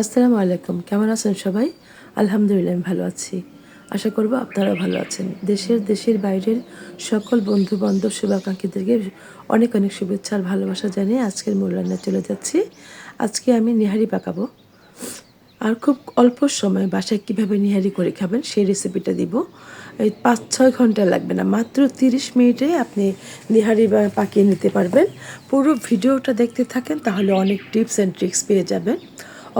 আসসালামু আলাইকুম, কেমন আছেন সবাই? আলহামদুলিল্লাহ, আমি ভালো আছি। আশা করব আপনারা ভালো আছেন। দেশের দেশের বাইরের সকল বন্ধু বান্ধব শুভাকাঙ্ক্ষীদেরকে অনেক অনেক শুভেচ্ছা আর ভালোবাসা জানিয়ে আজকের মূল রান্না চলে যাচ্ছি। আজকে আমি নিহারি পাকাবো। আর খুব অল্প সময় বাসায় কীভাবে নিহারি করে খাবেন সেই রেসিপিটা দিব। এই পাঁচ, ছয় ঘণ্টা লাগবে না, মাত্র তিরিশ মিনিটে আপনি নিহারি পাকিয়ে নিতে পারবেন। পুরো ভিডিওটা দেখতে থাকেন, তাহলে অনেক টিপস অ্যান্ড ট্রিক্স পেয়ে যাবেন।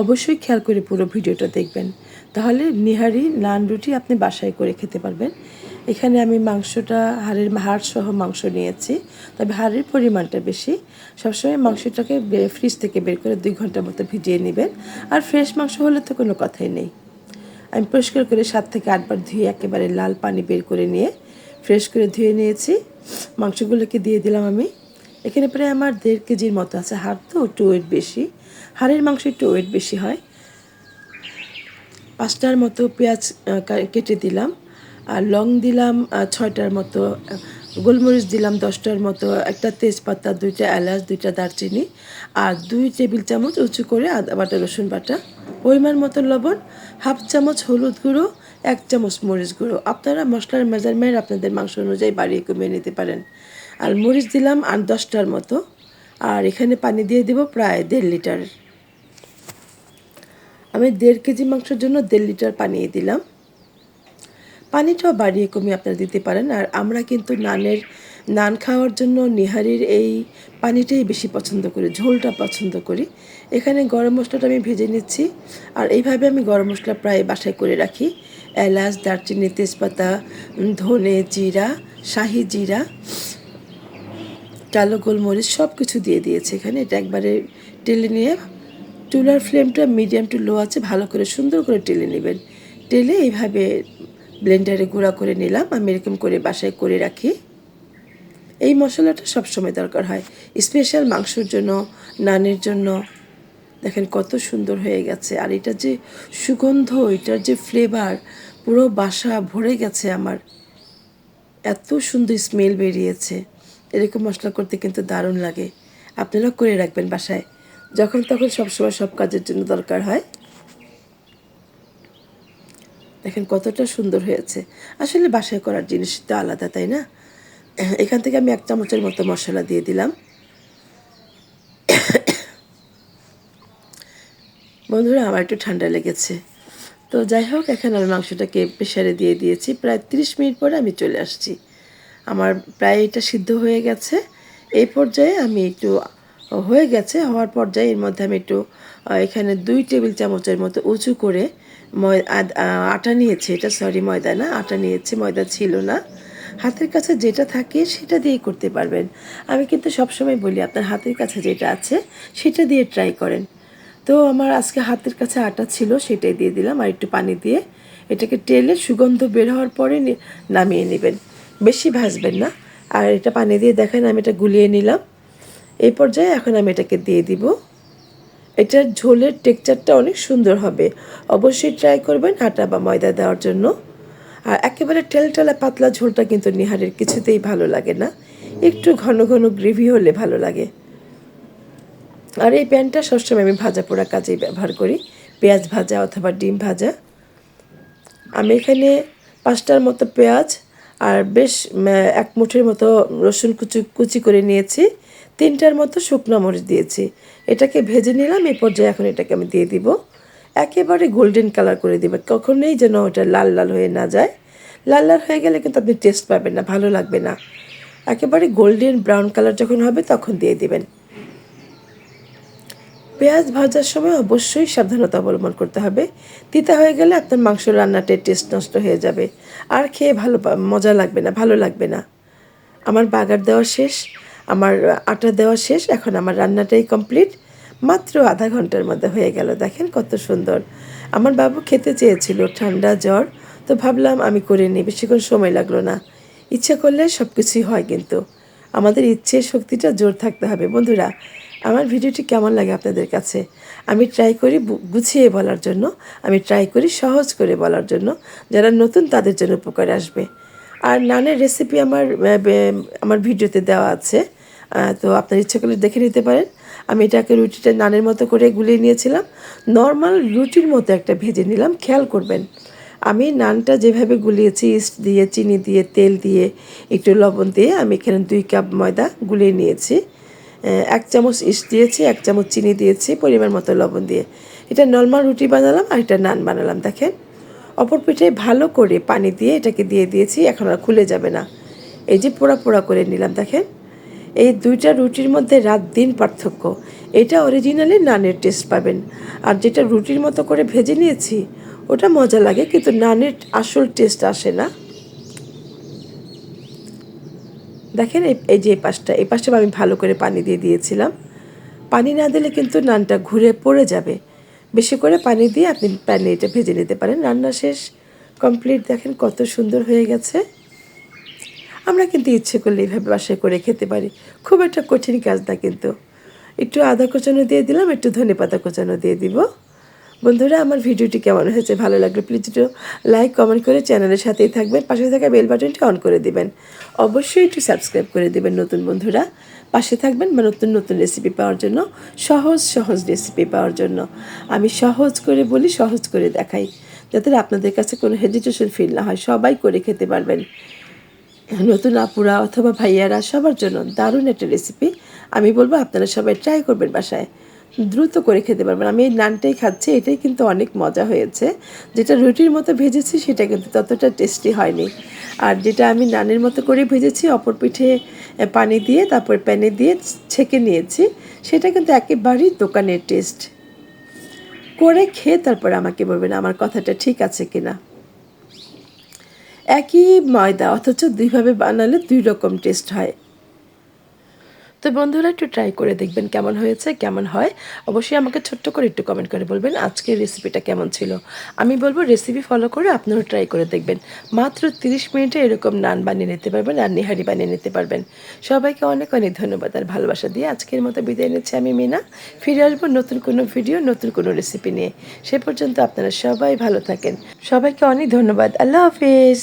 অবশ্যই খেয়াল করে পুরো ভিডিওটা দেখবেন। তাহলে নিহারি নান রুটি আপনি বাসায় করে খেতে পারবেন। এখানে আমি মাংসটা, হাড়ের হাড় সহ মাংস নিয়েছি, তবে হাড়ের পরিমাণটা বেশি। সবসময় মাংসটাকে ফ্রিজ থেকে বের করে দুই ঘণ্টার মতো ভিজিয়ে নেবেন। আর ফ্রেশ মাংস হলে তো কোনো কথাই নেই। আমি পরিষ্কার করে সাত থেকে আটবার ধুয়ে একেবারে লাল পানি বের করে নিয়ে, ফ্রেশ করে ধুয়ে নিয়েছি। মাংসগুলোকে দিয়ে দিলাম আমি। এখানে প্রায় আমার দেড় কেজির মতো আছে হাড় তো, একটু ওয়েট বেশি। হাড়ের মাংস একটু ওয়েট বেশি হয়। পাঁচটার মতো পেঁয়াজ কেটে দিলাম। আর লং দিলাম ছয়টার মতো গোলমরিচ দিলাম দশটার মতো, একটা তেজপাতা, দুইটা এলাচ, দুইটা দারচিনি। আর দুই টেবিল চামচ উঁচু করে আদা বাটা, রসুন বাটা, পরিমাণ মতো লবণ, হাফ চামচ হলুদ গুঁড়ো, এক চামচ মরিচ গুঁড়ো। আপনারা মশলার মেজারমেন্ট আপনাদের মাংস অনুযায়ী বাড়িয়ে কমিয়ে নিতে পারেন। আর মরিচ দিলাম আর দশটার মতো। আর এখানে পানি দিয়ে দেব প্রায় দেড় লিটার। আমি দেড় কেজি মাংসের জন্য দেড় লিটার পানি দিলাম। পানিটাও বাড়িয়ে কমিয়ে আপনারা দিতে পারেন। আর আমরা কিন্তু নানের, নান খাওয়ার জন্য নিহারির এই পানিটাই বেশি পছন্দ করি, ঝোলটা পছন্দ করি। এখানে গরম মশলাটা আমি ভেজে নিচ্ছি। আর এইভাবে আমি গরম মশলা প্রায় বাসায় করে রাখি। এলাচ, দারচিনি, তেজপাতা, ধনে জিরা, শাহি জিরা কালো গোলমরিচ সব কিছু দিয়ে দিয়েছে এখানে। এটা একবারে টেলে নিয়ে চুলার ফ্লেমটা মিডিয়াম টু লো আছে, ভালো করে সুন্দর করে টেলে নেবেন। টেলে এইভাবে ব্লেন্ডারে গুঁড়া করে নিলাম, আমি এরকম করে বাসায় করে রাখি। এই মশলাটা সবসময় দরকার হয়। স্পেশাল মাংসর জন্য, নানের জন্য, দেখেন কত সুন্দর হয়ে গেছে। আর এটা যে সুগন্ধ, এটার যে ফ্লেভার পুরো বাসা ভরে গেছে আমার। এত সুন্দর স্মেল বেরিয়েছে। এরকম মশলা করতে কিন্তু দারুণ লাগে। আপনারা করে রাখবেন বাসায়। যখন তখন সবসময় সব কাজের জন্য দরকার হয়। দেখেন কতটা সুন্দর হয়েছে। আসলে বাসায় করার জিনিস তো আলাদা, তাই না? এখান থেকে আমি এক চামচের মতো মশলা দিয়ে দিলাম। বন্ধুরা, আমার একটু ঠান্ডা লেগেছে। তো যাই হোক, এখন আমি মাংসটাকে প্রেশারে দিয়ে দিয়েছি। প্রায় তিরিশ মিনিট পরে আমি চলে আসছি। আমার প্রায় এটা সিদ্ধ হয়ে গেছে। এই পর্যায়ে আমি একটু হয়ে গেছে, হওয়ার পর্যায়ে এর মধ্যে আমি একটু এখানে দুই টেবিল চামচের মতো উঁচু করে আটা নিয়েছি। এটা সরি ময়দা না, আটা নিয়েছি, ময়দা ছিল না। হাতের কাছে যেটা থাকে সেটা দিয়ে করতে পারবেন। আমি কিন্তু সবসময় বলি, আপনার হাতের কাছে যেটা আছে সেটা দিয়ে ট্রাই করেন। তো আমার আজকে হাতের কাছে আটা ছিল, সেটাই দিয়ে দিলাম। আর একটু পানি দিয়ে এটাকে টেলে সুগন্ধ বের হওয়ার পরে নামিয়ে নেবেন। বেশি ভাজবেন না। আর এটা পানি দিয়ে দেখেন আমি এটা গুলিয়ে নিলাম। এই পর্যায়ে এখন আমি এটাকে দিয়ে দিব। এটার ঝোলের টেক্সচারটা অনেক সুন্দর হবে। অবশ্যই ট্রাই করবেন আটা বা ময়দা দেওয়ার জন্য। আর একেবারে টেলটেলা পাতলা ঝোলটা কিন্তু নিহারের কিছুতেই ভালো লাগে না। একটু ঘন ঘন গ্রেভি হলে ভালো লাগে। আর এই প্যানটা সবসময় আমি ভাজা পোড়া কাজেই ব্যবহার করি। পেঁয়াজ ভাজা অথবা ডিম ভাজা। আমি এখানে পাঁচটার মতো পেঁয়াজ আর বেশ এক মুঠের মতো রসুন কুচি কুচি করে নিয়েছি। তিনটার মতো শুকনো মরিচ দিয়েছি। এটাকে ভেজে নিলাম এই পর্যায়ে এখন এটাকে আমি দিয়ে দিব। একেবারে গোল্ডেন কালার করে দেবেন কখনোই যেন ওটা লাল লাল হয়ে না যায়। লাল লাল হয়ে গেলে কিন্তু আপনি টেস্ট পাবেন না, ভালো লাগবে না। একেবারে গোল্ডেন ব্রাউন কালার যখন হবে তখন দিয়ে দিবেন। পেঁয়াজ ভাজার সময় অবশ্যই সাবধানতা অবলম্বন করতে হবে। তিতা হয়ে গেলে আপনার মাংস রান্নাটার টেস্ট নষ্ট হয়ে যাবে। আর খেয়ে ভালো মজা লাগবে না, ভালো লাগবে না। আমার বাগার দেওয়া শেষ, আমার আটা দেওয়া শেষ, এখন আমার রান্নাটাই কমপ্লিট মাত্র আধা ঘণ্টার মধ্যে হয়ে গেল, দেখেন কত সুন্দর। আমার বাবু খেতে চেয়েছিল, ঠান্ডা জ্বর, তো ভাবলাম আমি করে নিই, বেশিক্ষণ সময় লাগল না। ইচ্ছে করলে সব কিছুই হয় কিন্তু। আমাদের ইচ্ছে, শক্তিটা জোর থাকতে হবে। বন্ধুরা আমার ভিডিওটি কেমন লাগে আপনাদের কাছে? আমি ট্রাই করি গুছিয়ে বলার জন্য। আমি ট্রাই করি সহজ করে বলার জন্য। যারা নতুন তাদের জন্য উপকার আসবে। আর নানের রেসিপি আমার আমার ভিডিওতে দেওয়া আছে। তো আপনার ইচ্ছে করলে দেখে নিতে পারেন। আমি এটাকে রুটিটা নানের মতো করে গুলিয়ে নিয়েছিলাম। নর্মাল রুটির মতো একটা ভেজে নিলাম। খেয়াল করবেন। আমি নানটা যেভাবে গুলিয়েছি, ইস্ট দিয়ে, চিনি দিয়ে, তেল দিয়ে, একটু লবণ দিয়ে আমি এখানে দুই কাপ ময়দা গুলিয়ে নিয়েছি। এক চামচ ইস্ট দিয়েছি, এক চামচ চিনি দিয়েছি, পরিমাণ মতো লবণ দিয়ে। এটা নর্মাল রুটি বানালাম আর এটা নান বানালাম, দেখেন। অপর পিঠে ভালো করে পানি দিয়ে এটাকে দিয়ে দিয়েছি, এখন আর খুলে যাবে না। এই যে পোড়া পোড়া করে নিলাম, দেখেন। এই দুইটা রুটির মধ্যে রাত দিন পার্থক্য। এটা অরিজিনালি নানের টেস্ট পাবেন। আর যেটা রুটির মতো করে ভেজে নিয়েছি, ওটা মজা লাগে, কিন্তু নানের আসল টেস্ট আসে না। দেখেন এই যে এই পাশটা এই পাশটা আমি ভালো করে পানি দিয়ে দিয়েছিলাম। পানি না দিলে কিন্তু নানটা ঘুরে পড়ে যাবে। বেশি করে পানি দিয়ে আপনি প্যানে এটা ভেজে নিতে পারেন। রান্না শেষ কমপ্লিট দেখেন কত সুন্দর হয়ে গেছে। আমরা কিন্তু ইচ্ছে করলে এইভাবে বাসায় করে খেতে পারি। খুব একটা কঠিন কাজ না কিন্তু। একটু আদা কোচানো দিয়ে দিলাম, একটু ধনে পাতা কোচানো দিয়ে দিব। বন্ধুরা, আমার ভিডিওটি কেমন হয়েছে ভালো লাগলে প্লিজ একটু লাইক কমেন্ট করে চ্যানেলের সাথেই থাকবেন, পাশে থাকা বেল বাটনটি অন করে দিবেন। অবশ্যই একটু সাবস্ক্রাইব করে দিবেন নতুন বন্ধুরা। পাশে থাকবেন বা নতুন নতুন রেসিপি পাওয়ার জন্য, সহজ সহজ রেসিপি পাওয়ার জন্য। আমি সহজ করে বলি, সহজ করে দেখাই, যাতে আপনাদের কাছে কোনো হেজিটেশন ফিল না হয়। সবাই করে খেতে পারবেন। নতুন আপুরা অথবা ভাইয়ারা সবার জন্য দারুণ একটা রেসিপি আমি বলব, আপনারা সবাই ট্রাই করবেন বাসায়। দ্রুত করে খেতে পারবেন। আমি এই নানটাই খাচ্ছি, এটাই কিন্তু অনেক মজা হয়েছে। যেটা রুটির মতো ভেজেছি, সেটা কিন্তু ততটা টেস্টি হয়নি। আর যেটা আমি নানের মতো করে ভেজেছি, অপর পিঠে পানি দিয়ে, তারপর প্যানে দিয়ে ছেঁকে নিয়েছি, সেটা কিন্তু একেবারেই দোকানের টেস্ট করে খেয়ে তারপর আমাকে বলবেন, আমার কথাটা ঠিক আছে কিনা একই ময়দা, অথচ দুইভাবে বানালে দুই রকম টেস্ট হয়। তো বন্ধুরা একটু ট্রাই করে দেখবেন কেমন হয়েছে, কেমন হয়। অবশ্যই আমাকে ছোট্ট করে একটু কমেন্ট করে বলবেন আজকের রেসিপিটা কেমন ছিল। আমি বলব রেসিপি ফলো করে আপনারা ট্রাই করে দেখবেন। মাত্র তিরিশ মিনিটে এরকম নান বানিয়ে নিতে পারবেন আর নিহারি বানিয়ে নিতে পারবেন। সবাইকে অনেক অনেক ধন্যবাদ আর ভালোবাসা দিয়ে আজকের মতো বিদায় নিচ্ছি আমি মিনা। ফিরে আসব নতুন কোনো ভিডিও নতুন কোনো রেসিপি নিয়ে। সে পর্যন্ত আপনারা সবাই ভালো থাকেন। সবাইকে অনেক ধন্যবাদ। আল্লাহ হাফিজ।